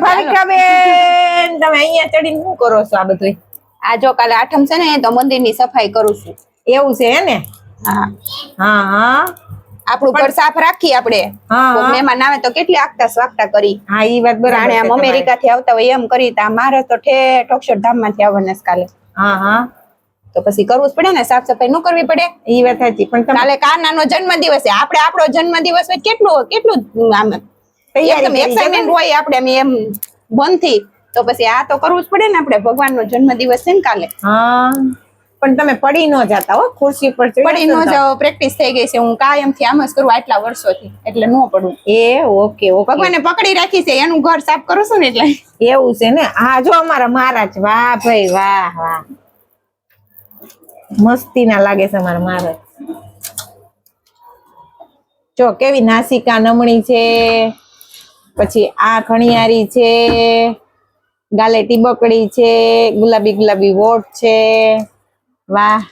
ભાવિકાબેન તમે અહીંયા ચડીને શું કરો છો આ બધું આ જો કાલે આઠમ છે ને તો મંદિરની સફાઈ કરું છું. એવું છે ને? હા. હા હા. આપણું ઘર સાફ રાખી આપણે. મહેમાન આવે તો કેટલી આગતા સ્વાગતા કરી. હા ઈ વાત બરાબર આમ અમેરિકા થી આવતા હોય એમ કરી તા મારે તો ઠેઠ ધામમાંથી આવવાના કાલે. હા હા. તો પછી કરવું જ પડે ને સાફ સફાઈ નું કરવી પડે. એ વાત હતી પણ કાલે કાલે કાનાનો જન્મ દિવસ છે. આપણે આપણો જન્મ દિવસ હોય કેટલું કેટલું આમ તૈયારી એક્સાઇટમેન્ટ હોય આપણે એમ એમ મનથી તો પછી આ તો કરવું જ પડે ને આપણે. ભગવાનનો જન્મ દિવસ છે ને કાલે. હા. પણ તમે પડી ન જાતા હો ખુરશી પર પડી ન જાઓ પ્રેક્ટિસ થઈ ગઈ છે. હું કાયમથી આમ જ કરું આટલા વર્ષોથી એટલે ન પડું. એ ઓકે ઓકે. ભગવાને પકડી રાખી છે એનું ઘર સાફ કરું છું ને એટલે. એવું છે ને? હા જો અમારા મહારાજ વાહ ભાઈ વાહ વાહ. મસ્તી ના લાગે છે અમારા મહારાજ. જો કેવી નાસિકા નમણી છે. પછી આ ખણિયારી છે ગાલે ટીબકડી છે, ગુલાબી ગુલાબી વોટ છે. વાહ,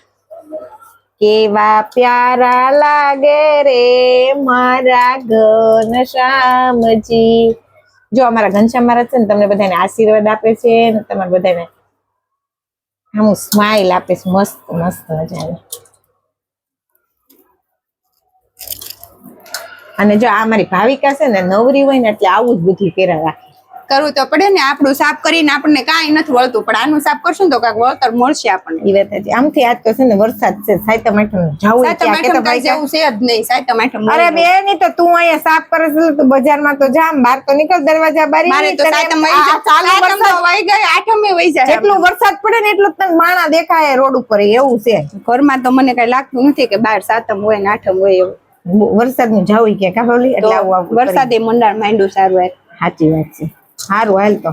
કેવા પ્યારા લાગે રે મારા ઘનશ્યામજી જો અમારા ઘનશ્યામ મહારાજ છે ને, તમને બધાને આશીર્વાદ આપે છે ને, તમારે બધાને આમ સ્માઈલ આપે છે, મસ્ત મસ્ત મજાની અને જો આ મારી ભાવિકા છે ને નવરી હોય ને એટલે આવું જ બધું પહેરા રાખે. કરવું તો પડે ને આપણું સાફ કરીને આપણને કાંઈ નથી વળતું પણ આનું સાફ કરશું તો કાંઈક વળતર મળશે આપણને. એ વાત છે આમથી આજ તો છે ને વરસાદ છે સાયતા માટે જાવું સાતમ આઠમ જવું જેવું છે જ નહીં સાતમ આઠમ અરે બે ની તો તું અહીંયા સાફ કરે છે તું બજારમાં તો જામ બહાર તો નીકળ દરવાજા બારી મારે તો જાય. ચાલુ વરસાદ વહી ગઈ આઠમે વહી જાય જેટલું વરસાદ પડે ને એટલું તને માણા દેખાય રોડ ઉપર એવું છે. ઘરમાં તો મને કઈ લાગતું નથી કે બહાર સાતમ હોય ને આઠમ હોય એવું. વરસાદનું જાવું કે કાબોલી તો એટલે વરસાદે મંડાણ માંડ્યું સારું સાચી વાત છે. સારું હાલ તો.